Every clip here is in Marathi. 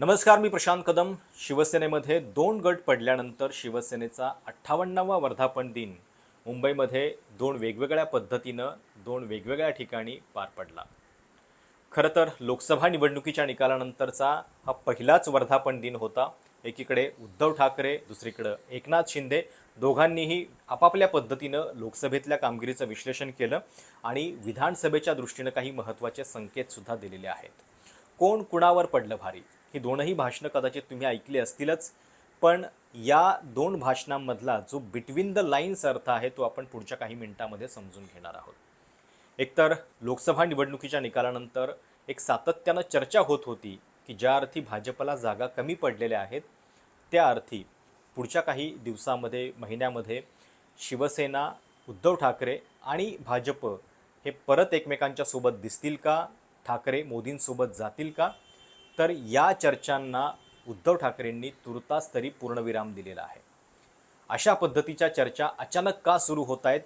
नमस्कार मी प्रशांत कदम. शिवसेनेमध्ये दोन गट पडल्यानंतर शिवसेनेचा अठ्ठावन्नावा वर्धापन दिन मुंबईमध्ये दोन वेगवेगळ्या पद्धतीनं दोन वेगवेगळ्या ठिकाणी पार पडला. खरं तर लोकसभा निवडणुकीच्या निकालानंतरचा हा पहिलाच वर्धापन दिन होता. एकीकडे उद्धव ठाकरे दुसरीकडं एकनाथ शिंदे दोघांनीही आपापल्या पद्धतीनं लोकसभेतल्या कामगिरीचं विश्लेषण केलं आणि विधानसभेच्या दृष्टीनं काही महत्त्वाचे संकेतसुद्धा दिलेले आहेत. कोण कुणावर पडलं भारी? ही दोनही भाषणं कदाचित तुम्ही ऐकली असतीलच. पण या दोन भाषणांमधला जो बिटवीन द लाईन्स अर्थ आहे तो आपण पुढच्या काही मिनिटांमध्ये समजून घेणार आहोत. एकतर लोकसभा निवडणुकीच्या निकालानंतर एक सातत्यानं चर्चा होत होती की ज्या अर्थी भाजपला जागा कमी पडलेल्या आहेत त्या अर्थी पुढच्या काही दिवसामध्ये महिन्यामध्ये शिवसेना उद्धव ठाकरे आणि भाजप हे परत एकमेकांच्या सोबत दिसतील का? ठाकरे मोदींसोबत जातील का? तर या चर्चांना उद्धव ठाकरेंनी तुर्तास तरी पूर्णविराम दिलेला आहे. अशा पद्धतीच्या चर्चा अचानक का सुरू होत आहेत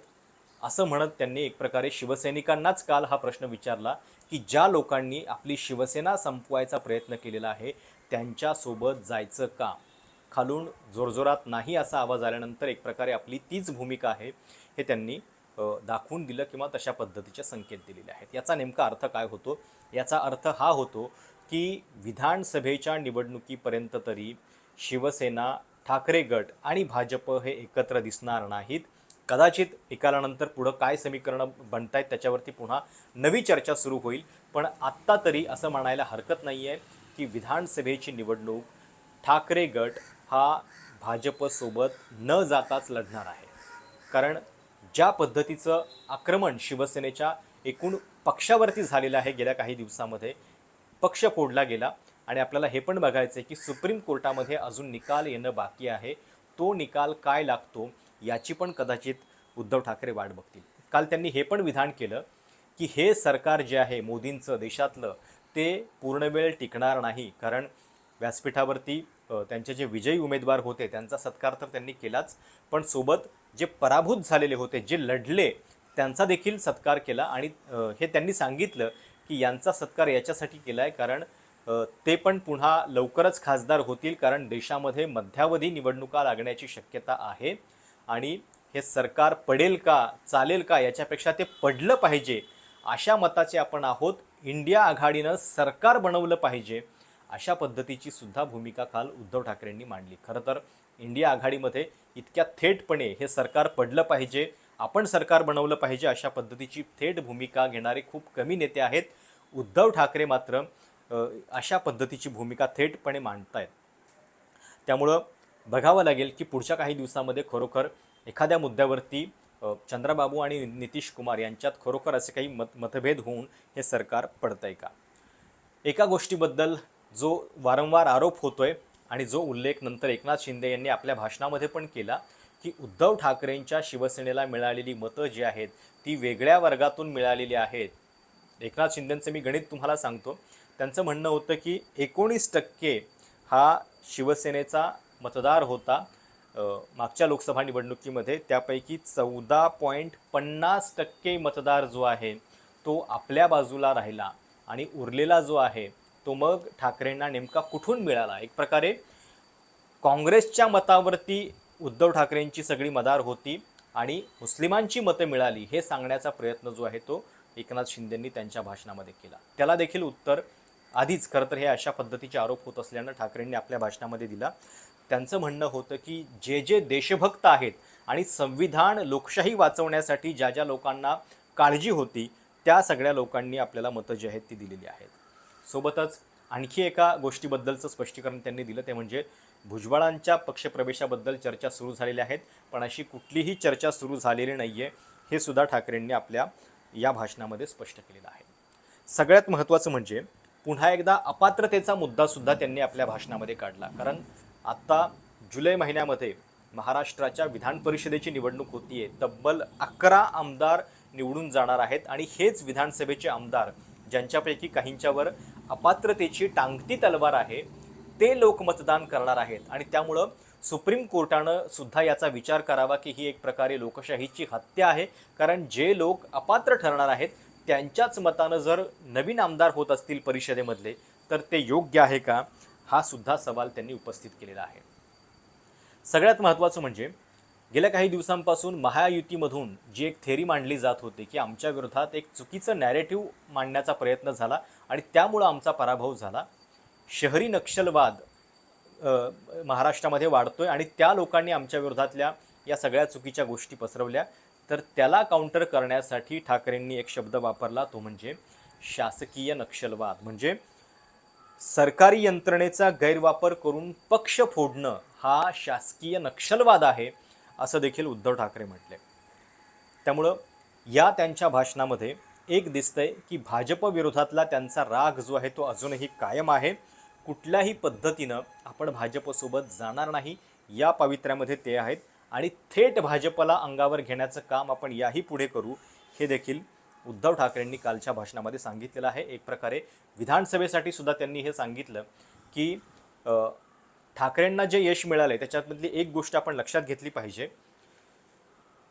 असं म्हणत त्यांनी एक प्रकारे शिवसैनिकांनाच काल हा प्रश्न विचारला की ज्या लोकांनी आपली शिवसेना संपवायचा प्रयत्न केलेला आहे त्यांच्यासोबत जायचं का? खालून जोरजोरात नाही असा आवाज आल्यानंतर एक प्रकारे आपली तीच भूमिका आहे हे त्यांनी दाखवून दिलं किंवा तशा पद्धतीचे संकेत दिलेले आहेत. याचा नेमका अर्थ काय होतो? याचा अर्थ हा होतो की विधानसभेच्या निवडणुकीपर्यंत तरी शिवसेना ठाकरे गट आणि भाजप हे एकत्र दिसणार नाहीत. कदाचित एकालानंतर पुढं काय समीकरणं आहेत त्याच्यावरती पुन्हा नवी चर्चा सुरू होईल. पण आत्ता तरी असं म्हणायला हरकत नाही आहे की विधानसभेची निवडणूक ठाकरे गट हा भाजपसोबत न जाताच लढणार आहे. कारण ज्या पद्धतीचं आक्रमण शिवसेनेच्या एकूण पक्षावरती झालेलं आहे गेल्या काही दिवसामध्ये पक्ष फोडला गेला. आणि आपल्याला हे पण बघायचं आहे की सुप्रीम कोर्टामध्ये अजून निकाल येणं बाकी आहे. तो निकाल काय लागतो याची पण कदाचित उद्धव ठाकरे वाट बघतील. काल त्यांनी हे पण विधान केलं की हे सरकार जे आहे मोदींचं देशातलं ते पूर्णवेळ टिकणार नाही. कारण व्यासपीठावरती त्यांचे जे विजयी उमेदवार होते त्यांचा सत्कार तर त्यांनी केलाच. पण सोबत जे पराभूत झालेले होते जे लढले त्यांचा देखील सत्कार केला. आणि हे त्यांनी सांगितलं की यांचा सत्कार याच्यासाठी केला आहे कारण ते पण पुन्हा लवकरच खासदार होतील कारण देशामध्ये मध्यावधी निवडणुका लागण्याची शक्यता आहे. आणि हे सरकार पडेल का चालेल का याच्यापेक्षा ते पडलं पाहिजे अशा मताचे आपण आहोत. इंडिया आघाडीनं सरकार बनवलं पाहिजे अशा पद्धतीची सुद्धा भूमिका काल उद्धव ठाकरेंनी मांडली. खरं तर इंडिया आघाडीमध्ये इतक्या थेटपणे हे सरकार पडलं पाहिजे आपण सरकार बनवलं पाहिजे अशा पद्धतीची थेट भूमिका घेणारे खूप कमी नेते आहेत. उद्धव ठाकरे मात्र अशा पद्धतीची भूमिका थेटपणे मांडतायत. त्यामुळं बघावं लागेल की पुढच्या काही दिवसामध्ये खरोखर एखाद्या मुद्द्यावरती चंद्रबाबू आणि नितीश कुमार यांच्यात खरोखर असे काही मत मतभेद होऊन हे सरकार पडतंय का? एका गोष्टीबद्दल जो वारंवार आरोप होतोय आणि जो उल्लेख नंतर एकनाथ शिंदे यांनी आपल्या भाषणामध्ये पण केला की उद्धव ठाकरेंच्या शिवसेनेला मिळालेली मतं जी आहेत ती वेगळ्या वर्गातून मिळालेली आहेत. एकनाथ शिंदेंचं मी गणित तुम्हाला सांगतो. त्यांचं म्हणणं होतं की एकोणीस टक्के हा शिवसेनेचा मतदार होता मागच्या लोकसभा निवडणुकीमध्ये. त्यापैकी चौदा पॉईंट पन्नास टक्के मतदार जो आहे तो आपल्या बाजूला राहिला आणि उरलेला जो आहे तो मग ठाकरेंना नेमका कुठून मिळाला? एक प्रकारे काँग्रेसच्या मतावरती उद्धव ठाकरेंची सगळी मदार होती आणि मुस्लिमांची मतं मिळाली हे सांगण्याचा प्रयत्न जो आहे तो एकनाथ शिंदेंनी त्यांच्या भाषणामध्ये केला. त्याला देखील उत्तर आधीच खरं तर हे अशा पद्धतीचे आरोप होत असल्यानं ठाकरेंनी आपल्या भाषणामध्ये दिला. त्यांचं म्हणणं होतं की जे जे देशभक्त आहेत आणि संविधान लोकशाही वाचवण्यासाठी ज्या ज्या लोकांना काळजी होती त्या सगळ्या लोकांनी आपल्याला मतं जी आहेत ती दिलेली आहेत. सोबतच आणखी एका गोष्टीबद्दलचं स्पष्टीकरण त्यांनी दिलं ते म्हणजे भुजबळांच्या पक्षप्रवेशाबद्दल चर्चा सुरू झालेल्या आहेत पण अशी कुठलीही चर्चा सुरू झालेली नाही आहे हे सुद्धा ठाकरेंनी आपल्या या भाषणामध्ये स्पष्ट केलेलं आहे. सगळ्यात महत्त्वाचं म्हणजे पुन्हा एकदा अपात्रतेचा मुद्दासुद्धा त्यांनी आपल्या भाषणामध्ये काढला. कारण आत्ता जुलै महिन्यामध्ये महाराष्ट्राच्या विधान परिषदेची निवडणूक होतीये तब्बल अकरा आमदार निवडून जाणार आहेत आणि हेच विधानसभेचे आमदार ज्यांच्यापैकी काहींच्यावर अपात्रतेची टांगती तलवार आहे ते लोक मतदान करणार आहेत. आणि त्यामुळं सुप्रीम कोर्टानं सुद्धा याचा विचार करावा की ही एक प्रकारे लोकशाहीची हत्या आहे. कारण जे लोक अपात्र ठरणार आहेत त्यांच्याच मतानं जर नवीन आमदार होत असतील परिषदेमधले तर ते योग्य आहे का? हा सुद्धा सवाल त्यांनी उपस्थित केलेला आहे. सगळ्यात महत्त्वाचं म्हणजे गेल्या काही दिवसांपासून महायुतीमधून जी एक थेरी मांडली जात होती की आमच्या विरोधात एक चुकीचं नॅरेटिव्ह मांडण्याचा प्रयत्न झाला आणि त्यामुळं आमचा पराभव झाला. शहरी नक्षलवाद महाराष्ट्रामध्ये वाढतो आहे आणि त्या लोकांनी आमच्या विरोधातल्या या सगळ्या चुकीच्या गोष्टी पसरवल्या. तर त्याला काउंटर करण्यासाठी ठाकरेंनी एक शब्द वापरला तो म्हणजे शासकीय नक्षलवाद. म्हणजे सरकारी यंत्रणेचा गैरवापर करून पक्ष फोडणं हा शासकीय नक्षलवाद आहे असं देखील उद्धव ठाकरे म्हटले. त्यामुळं या त्यांच्या भाषणामध्ये एक दिसतंय की भाजप विरोधातला त्यांचा राग जो आहे तो अजूनही कायम आहे. कुठल्याही पद्धतीनं आपण भाजपसोबत जाणार नाही या पावित्र्यामध्ये ते आहेत. आणि थेट भाजपला अंगावर घेण्याचं काम आपण याही पुढे करू हे देखील उद्धव ठाकरेंनी कालच्या भाषणामध्ये सांगितलेलं आहे. एक प्रकारे विधानसभेसाठी सुद्धा त्यांनी हे सांगितलं की ठाकरेंना जे यश मिळाले त्याच्यामधली एक गोष्ट आपण लक्षात घेतली पाहिजे.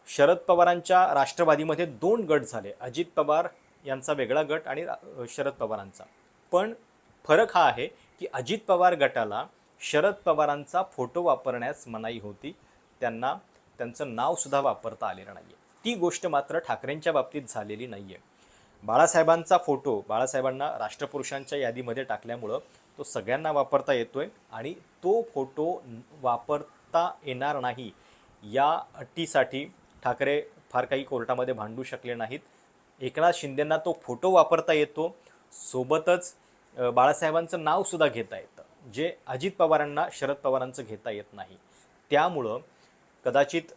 शरद पवारांच्या राष्ट्रवादीमध्ये दोन गट झाले अजित पवार यांचा वेगळा गट आणि शरद पवारांचा. पण फरक हा आहे की अजित पवार गटाला शरद पवारांचा फोटो वापरण्यास मनाई होती. त्यांना त्यांचं नावसुद्धा वापरता आलेलं नाही आहे ती गोष्ट मात्र ठाकरेंच्या बाबतीत झालेली नाही आहे बाळासाहेबांचा फोटो बाळासाहेबांना राष्ट्रपुरुषांच्या यादीमध्ये टाकल्यामुळं तो सगळ्यांना वापरता येतोय आणि तो फोटो वापरता येणार नाही. या अटीसाठी ठाकरे फार काही कोर्टामध्ये भांडू शकले नाहीत. एकनाथ शिंदेंना तो फोटो वापरता येतो. सोबतच बाळासाहेबांचं नावसुद्धा घेता येतं. जे अजित पवारांना शरद पवारांचं घेता येत नाही. त्यामुळं कदाचित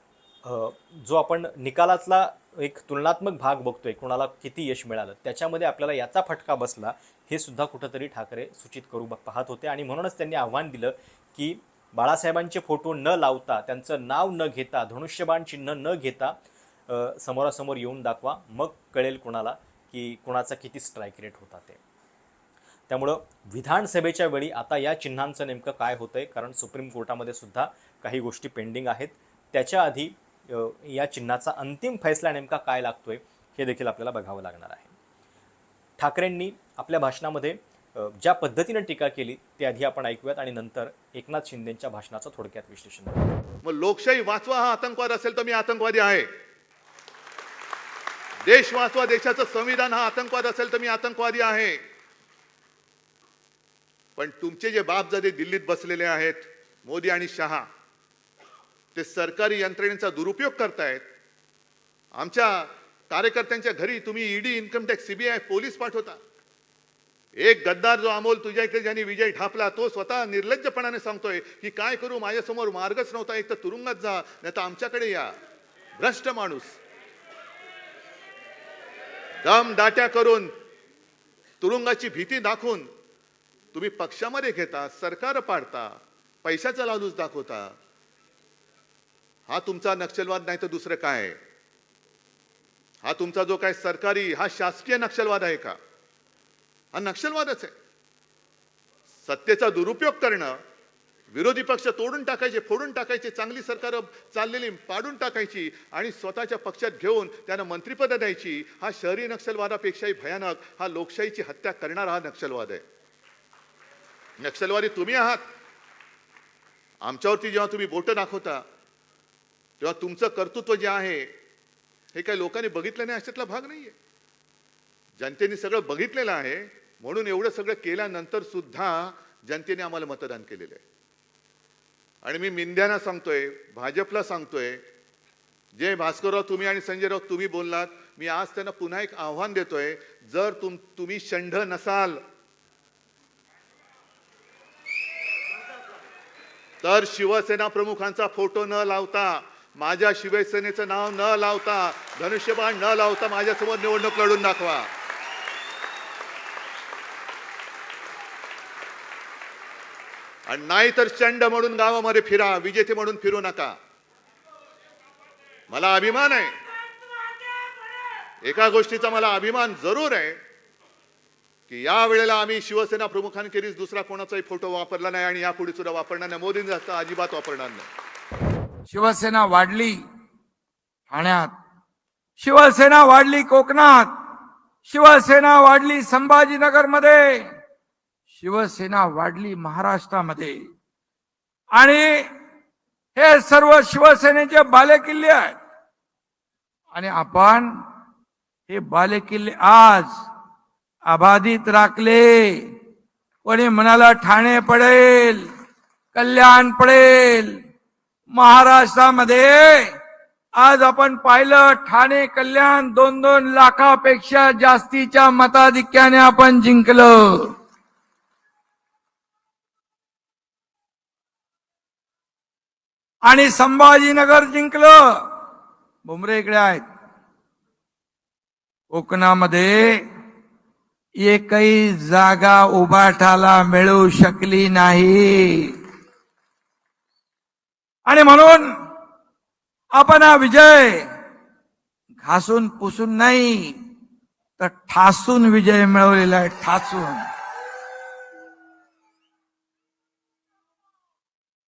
जो आपण निकालातला एक तुलनात्मक भाग बघतोय कोणाला किती यश मिळालं त्याच्यामध्ये आपल्याला याचा फटका बसला हे सुद्धा कुठंतरी ठाकरे सूचित करू ब- पाहत होते आणि म्हणूनच त्यांनी आव्हान दिलं की बाळासाहेबांचे फोटो न लावता त्यांचं नाव न घेता धनुष्यबाण चिन्ह न घेता समोरासमोर येऊन दाखवा. मग कळेल कोणाला की कुणाचा किती स्ट्राईक रेट होता ते. त्यामुळं विधानसभेच्या वेळी आता या चिन्हांचं नेमकं काय होतंय? कारण सुप्रीम कोर्टामध्ये सुद्धा काही गोष्टी पेंडिंग आहेत. त्याच्या आधी या चिन्हाचा अंतिम फैसला नेमका काय लागतोय हे देखील आपल्याला बघावं लागणार आहे. ठाकरेंनी आपल्या भाषणामध्ये ज्या पद्धतीनं टीका केली ते आधी आपण ऐकूयात आणि नंतर एकनाथ शिंदेच्या भाषणाचं थोडक्यात विश्लेषण मग लोकशाही वाचवा हा आतंकवाद असेल तर मी आतंकवादी आहे. देश वाचवा देशाचं संविधान हा आतंकवाद असेल तर मी आतंकवादी आहे. पण तुमचे जे बापजादे दिल्लीत बसलेले आहेत मोदी आणि शहा ते सरकारी यंत्रणेचा दुरुपयोग करतायत. आमच्या कार्यकर्त्यांच्या घरी तुम्ही ED income tax CBI police पाठवता. एक गद्दार जो अमोल तुझ्या इथे ज्यांनी विजय ठापला तो स्वतः निर्लज्जपणाने सांगतोय की काय करू माझ्यासमोर मार्गच नव्हता एक तर तुरुंगात जा नाही तर आमच्याकडे या. भ्रष्ट माणूस. दम दाट्या करून तुरुंगाची भीती दाखवून तुम्ही पक्षामध्ये घेता सरकार पाडता पैशाचा लालूच दाखवता. हा तुमचा नक्षलवाद नाही तर दुसरं काय? आहे? हा तुमचा जो काय सरकारी हा शासकीय नक्षलवाद आहे का? हा नक्षलवादच आहे. सत्तेचा दुरुपयोग करणं विरोधी पक्ष तोडून टाकायचे फोडून टाकायचे चांगली सरकार चाललेली पाडून टाकायची आणि स्वतःच्या पक्षात घेऊन त्यांना मंत्रिपद द्यायची हा शहरी नक्षलवादापेक्षाही भयानक हा लोकशाहीची हत्या करणारा हा नक्षलवाद आहे. नक्षलवादी तुम्ही आहात. आमच्यावरती जेव्हा तुम्ही बोटं दाखवता तेव्हा तुमचं कर्तृत्व जे आहे हे काही लोकांनी बघितलं नाही अशातला भाग नाहीये. जनतेने सगळं बघितलेलं आहे म्हणून एवढं सगळं केल्यानंतर सुद्धा जनतेने आम्हाला मतदान केलेलं आहे. आणि मी मिंद्यांना सांगतोय भाजपला सांगतोय जे भास्करराव तुम्ही आणि संजय राऊत तुम्ही बोललात मी आज त्यांना पुन्हा एक आव्हान देतोय जर तुम तुम्ही षंढ नसाल तर शिवसेना प्रमुखांचा फोटो न लावता माझ्या शिवसेनेचं नाव न लावता धनुष्यबाण न लावता माझ्यासमोर निवडणूक लढून दाखवा. आणि नाही तर चंड म्हणून गावामध्ये फिरा विजेते म्हणून फिरू नका. मला अभिमान आहे. एका गोष्टीचा मला अभिमान जरूर आहे. की या वेळेला आम्ही शिवसेना प्रमुखांखेरीज दुसरा कोणाचाही फोटो वापरला नाही आणि यापुढे सुद्धा वापरणार नाही. मोदींनी जास्त अजिबात वापरणार नाही. शिवसेना वाढली ठाण्यात. शिवसेना वाढली कोकणात. शिवसेना वाढली संभाजीनगरमध्ये. शिवसेना वाढली महाराष्ट्रामध्ये. आणि हे सर्व शिवसेनेचे बालेकिल्ले आहेत. आणि आपण हे बालेकिल्ले आज अबाधित राखले. कोणी म्हणाला ठाणे पडेल कल्याण पडेल महाराष्ट्रामध्ये आज आपण पाहिलं ठाणे कल्याण दोन दोन लाखापेक्षा जास्तीच्या मताधिक्याने आपण जिंकलं. आणि संभाजीनगर जिंकलं. बुमरे इकडे आहेत. कोकणामध्ये एकही जागा उभाठाला मिळू शकली नाही. आणि म्हणून आपण हा विजय घासून पुसून नाही तर ठासून विजय मिळवलेला आहे ठासून.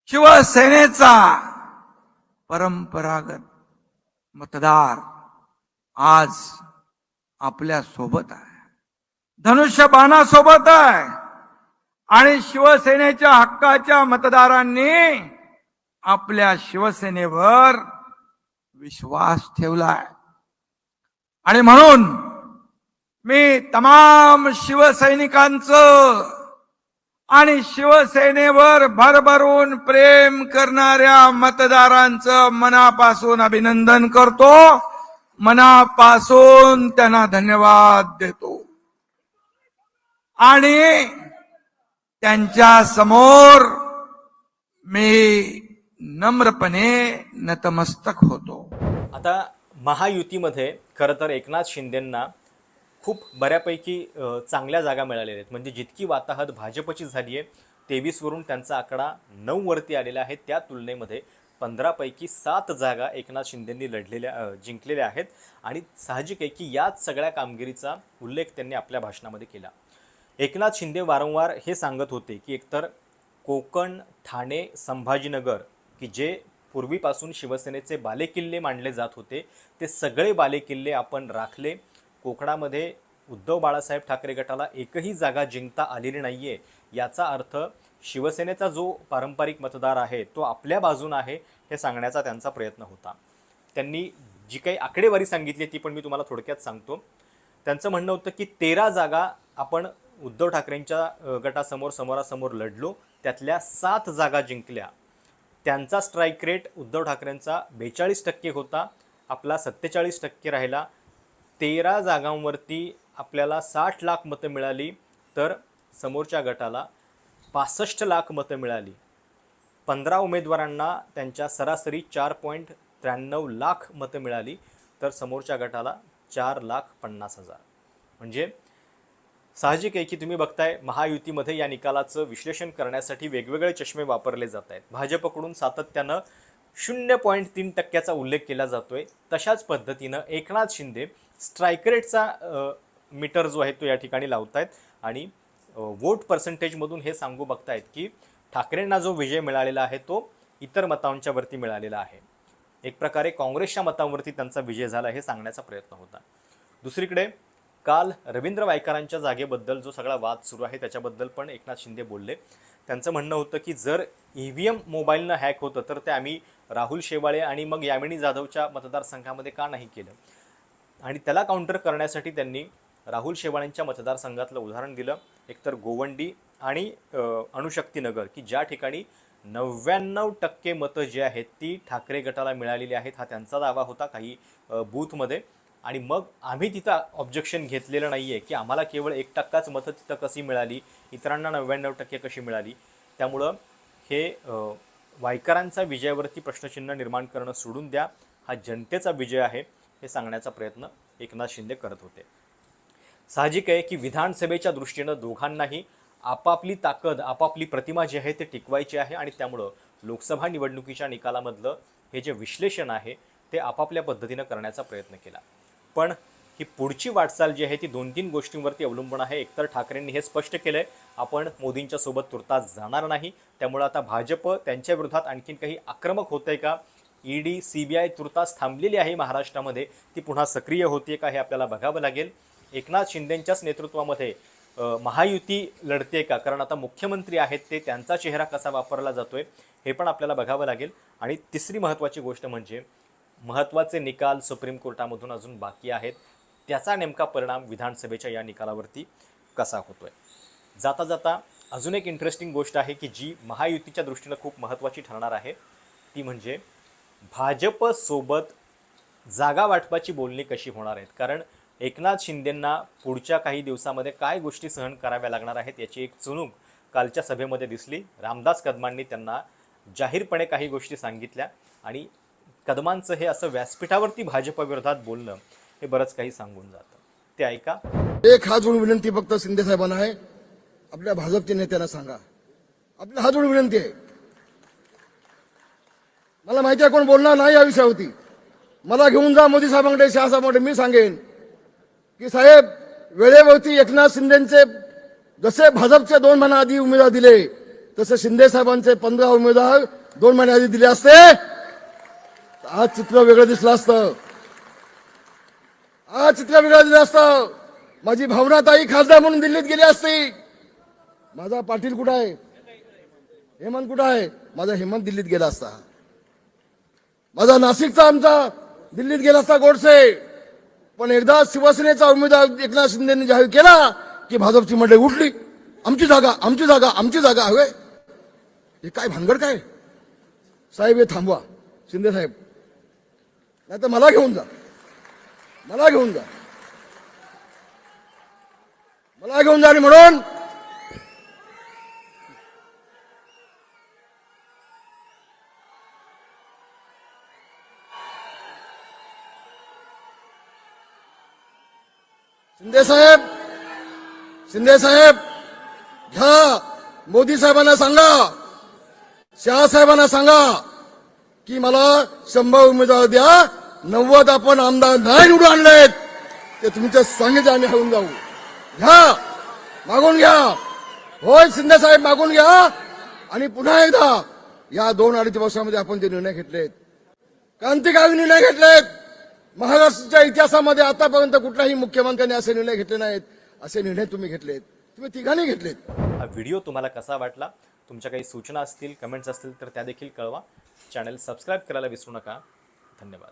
शिवसेनेचा परंपरागत मतदार आज आपल्यासोबत आहे. धनुष्यबाणासोबत आहे. आणि शिवसेनेच्या हक्काच्या मतदारांनी आपल्या शिवसेनेवर विश्वास ठेवलाय. आणि म्हणून मी तमाम शिवसैनिकांचं आणि शिवसेनेवर भरभरून प्रेम करणाऱ्या मतदारांचं मनापासून अभिनंदन करतो. मनापासून त्यांना धन्यवाद देतो. आणि त्यांच्यासमोर मी नम्रपणे नतमस्तक होतो. आता महायुतीमध्ये खरं तर एकनाथ शिंदेंना खूप बऱ्यापैकी चांगल्या जागा मिळालेल्या आहेत. म्हणजे जितकी वाताहत भाजपची झाली आहे तेवीसवरून त्यांचा आकडा नऊवरती आलेला आहे. त्या तुलनेमध्ये पंधरापैकी सात जागा एकनाथ शिंदेंनी लढलेल्या जिंकलेल्या आहेत. आणि साहजिक आहे की याच सगळ्या कामगिरीचा उल्लेख त्यांनी आपल्या भाषणामध्ये केला. एकनाथ शिंदे वारंवार हे सांगत होते की एकतर कोकण ठाणे संभाजीनगर की जे पूर्वीपासून शिवसेनेचे बालेकिल्ले मानले जात होते ते सगळे बालेकिल्ले आपण राखले. कोकणामध्ये उद्धव बाळासाहेब ठाकरे गटाला एकही जागा जिंकता आलेली नाही आहे याचा अर्थ शिवसेनेचा जो पारंपरिक मतदार आहे तो आपल्या बाजून आहे हे सांगण्याचा त्यांचा प्रयत्न होता. त्यांनी जी काही आकडेवारी सांगितली ती पण मी तुम्हाला थोडक्यात सांगतो. त्यांचं म्हणणं होतं की तेरा जागा आपण उद्धव ठाकरेंच्या गटासमोर समोरासमोर लढलो. त्यातल्या सात जागा जिंकल्या. त्यांचा स्ट्राईक रेट उद्धव ठाकरेंचा बेचाळीस टक्के होता. आपला सत्तेचाळीस टक्के राहिला. तेरा जागांवरती आपल्याला साठ लाख मतं मिळाली तर समोरच्या गटाला पासष्ट लाख मतं मिळाली. पंधरा उमेदवारांना त्यांच्या सरासरी चार पॉईंट त्र्याण्णव लाख मतं मिळाली तर समोरच्या गटाला चार लाख पन्नास हजार. म्हणजे साहजिक आहे की तुम्ही बघताय महायुतीमध्ये या निकालाचं विश्लेषण करण्यासाठी वेगवेगळे चष्मे वापरले जात आहेत. भाजपकडून सातत्यानं शून्य पॉईंट तीन टक्क्याचा उल्लेख केला जातोय. तशाच पद्धतीनं एकनाथ शिंदे स्ट्रायकरेटचा मीटर जो आहे तो या ठिकाणी लावतायत. आणि वोट पर्सेंटेजमधून हे सांगू बघतायत की ठाकरेंना जो विजय मिळालेला आहे तो इतर मतांच्या वरती मिळालेला आहे. एक प्रकारे काँग्रेसच्या मतांवरती त्यांचा विजय झाला हे सांगण्याचा प्रयत्न होता. दुसरीकडे काल रवींद्र वायकरांच्या जागेबद्दल जो सगळा वाद सुरू आहे त्याच्याबद्दल पण एकनाथ शिंदे बोलले. त्यांचं म्हणणं होतं की जर ई व्ही एम मोबाईलनं हॅक होतं तर ते आम्ही राहुल शेवाळे आणि मग यामिनी जाधवच्या मतदारसंघामध्ये का नाही केलं? आणि त्याला काउंटर करण्यासाठी त्यांनी राहुल शेवाळेंच्या मतदारसंघातलं उदाहरण दिलं. एकतर गोवंडी आणि अणुशक्तीनगर की ज्या ठिकाणी नव्याण्णव टक्के मतं जी आहेत ती ठाकरे गटाला मिळालेली आहेत हा त्यांचा दावा होता काही बूथमध्ये. आणि मग आम्ही तिथं ऑब्जेक्शन घेतलेलं नाही आहे की आम्हाला केवळ एक टक्काच मतं तिथं कशी मिळाली इतरांना नव्याण्णव टक्के कशी मिळाली. त्यामुळं हे वायकरांचा विजयावरती प्रश्नचिन्ह निर्माण करणं सोडून द्या. हा जनतेचा विजय आहे हे सांगण्याचा प्रयत्न एकनाथ शिंदे करत होते. साहजिक आहे की विधानसभेच्या दृष्टीनं दोघांनाही आपापली ताकद आपापली प्रतिमा जी आहे ते टिकवायची आहे आणि त्यामुळं लोकसभा निवडणुकीच्या निकालामधलं हे जे विश्लेषण आहे ते आपापल्या पद्धतीनं करण्याचा प्रयत्न केला. पण ही पुढची वाटचाल जी आहे ती दोन तीन गोष्टींवरती अवलंबून आहे. एकतर ठाकरेंनी हे स्पष्ट केलं आहे आपण मोदींच्या सोबत तुर्तास जाणार नाही. त्यामुळं आता भाजप त्यांच्या विरोधात आणखीन काही आक्रमक होत आहे का? ईडी आय तुर्तास थांबलेली आहे महाराष्ट्रामध्ये. ती पुन्हा सक्रिय होते का हे आपल्याला बघावं लागेल. एकनाथ शिंदेंच्याच नेतृत्वामध्ये महायुती लढते का? कारण आता मुख्यमंत्री आहेत ते त्यांचा चेहरा कसा वापरला जातोय हे पण आपल्याला बघावं लागेल. आणि तिसरी महत्त्वाची गोष्ट म्हणजे महत्त्वाचे निकाल सुप्रीम कोर्टामधून अजून बाकी आहेत. त्याचा नेमका परिणाम विधानसभेच्या या निकालावरती कसा होतोय? जाता जाता अजून एक इंटरेस्टिंग गोष्ट आहे की जी महायुतीच्या दृष्टीनं खूप महत्त्वाची ठरणार आहे ती म्हणजे भाजपसोबत जागा वाटपाची बोलणी कशी होणार आहेत कारण एकनाथ शिंदेंना पुढच्या काही दिवसामध्ये काय गोष्टी सहन कराव्या लागणार आहेत याची एक चुणूक कालच्या सभेमध्ये दिसली. रामदास कदमांनी त्यांना जाहीरपणे काही गोष्टी सांगितल्या आणि कदमांचं हे असं व्यासपीठावरती भाजपविरोधात बोलणं हे बरंच काही सांगून जातं. ते ऐका. एक हात जोडून विनंती फक्त शिंदे साहेबांना आहे. आपल्या भाजपच्या नेत्यांना सांगा. आपल्या हात जोडून विनंती आहे. मला माहिती आहे कोण बोलणार नाही या विषयावरती. मला घेऊन जा मोदी साहेबांकडे शहासाहेबांकडे मी सांगेन की साहेब वेळेवरती एकनाथ शिंदेचे जसे भाजपचे दोन महिन्या आधी उमेदवार दिले तसे शिंदे साहेबांचे पंधरा उमेदवार दोन महिन्या आधी दिले असते. आज चित्र वेगळं दिसलं असतं. आज चित्र वेगळं दिलं असतं. माझी भावना ताई खासदार म्हणून दिल्लीत गेली असती. माझा पाटील कुठं आहे? हेमंत कुठं आहे? माझा हेमंत दिल्लीत गेला असता. माझा नाशिकचा आमचा दिल्लीत गेला असता गोडसे. पण एकदा शिवसेनेचा उमेदवार एकनाथ शिंदेने जाहीर केला की भाजपची मंडळी उठली. आमची जागा आमची जागा आमची जागा हवे. हे काय भानगड काय? साहेब हे थांबवा. शिंदे साहेब नाही तर मला घेऊन जा. मला घेऊन जा. मला घेऊन जा आणि म्हणून शिंदे साहेब शिंदे साहेब घ्या. मोदी साहेबांना सांगा शहा साहेबांना सांगा की मला शंभर उमेदवार द्या नव्वद आपण आमदार नाही निवडून आणलेत. ते तुमच्या सांगितलं आम्ही हळून जाऊ. घ्या. मागून घ्या. होय शिंदे साहेब मागून घ्या. आणि पुन्हा एकदा या दोन अडीच वर्षामध्ये आपण जे निर्णय घेतलेत. क्रांतिकारी निर्णय घेतलेत. महाराष्ट्राच्या इतिहासामध्ये आतापर्यंत कुठल्याही मुख्यमंत्र्यांनी असे निर्णय घेतले नाहीत. असे निर्णय तुम्ही घेतलेत. तुम्ही तिघांनी घेतलेत. हा व्हिडिओ तुम्हाला कसा वाटला? तुमच्या काही सूचना असतील कमेंट्स असतील तर त्या देखील कळवा. चॅनल सबस्क्राईब करायला विसरू नका. धन्यवाद.